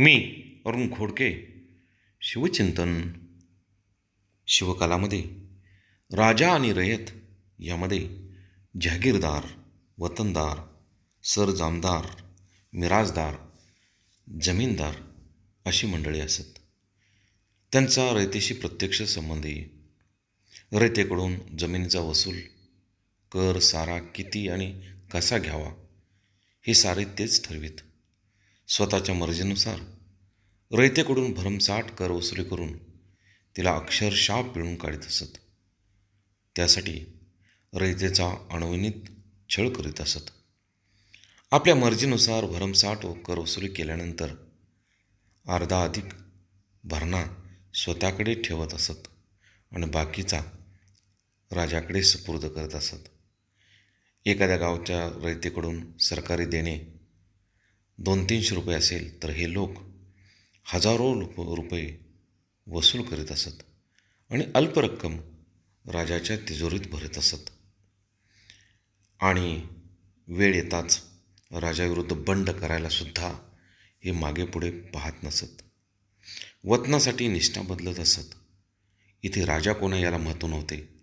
मी अरुण खोडके शिवचिंतन शिवकालामध्ये राजा आणि रयत यामध्ये जहागीरदार वतनदार सरजामदार मिराजदार जमीनदार अशी मंडळी असत. त्यांचा रयतेशी प्रत्यक्ष संबंध रयतेकडून जमिनीचा वसूल कर सारा किती आणि कसा घ्यावा हे सारे तेच ठरवित. स्वतःच्या मर्जीनुसार. रयतेकडून भरमसाठ कर वसुली करून तिला अक्षरशः पिळून काढीत असत. त्यासाठी रयतेचा अणविनीत छळ करीत असत. आपल्या मर्जीनुसार भरमसाठ व कर वसुली केल्यानंतर अर्धा अधिक भरणा स्वतःकडे ठेवत असत आणि बाकीचा राजाकडे सुपूर्द करत असत. एखाद्या गावच्या रयतेकडून सरकारी देणे दोन तीनशे रुपये असेल तर हे लोक हजारो रुप रुपये वसूल करीत असत आणि अल्प रक्कम राजाच्या तिजोरीत भरत असत. आणि वेळ येताच राजाविरुद्ध बंड करायलासुद्धा हे मागे पुढे पाहत नसत. वतनासाठी निष्ठा बदलत असत. इथे राजा कोणा याला महत्त्व नव्हते.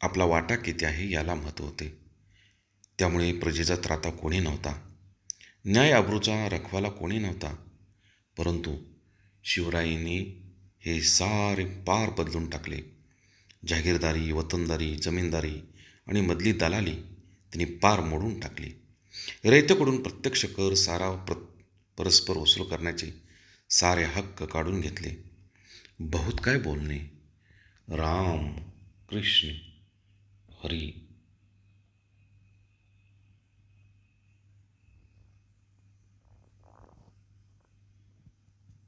आपला वाटा किती आहे याला महत्त्व होते. त्यामुळे प्रजेचा त्राता कोणी नव्हता. न्याय अब्रूचा रखवाला कोणी नव्हता. परंतु शिवरायांनी हे सारे पार बदलून टाकले. जागीरदारी वतनदारी जमीनदारी आणि मधली दलाली त्यांनी पार मोडून टाकली. रयतेकडून प्रत्यक्ष कर सारा प्र परस्पर वसूल करण्याचे सारे हक्क काढून घेतले. बहुत काय बोलणे. राम कृष्ण हरी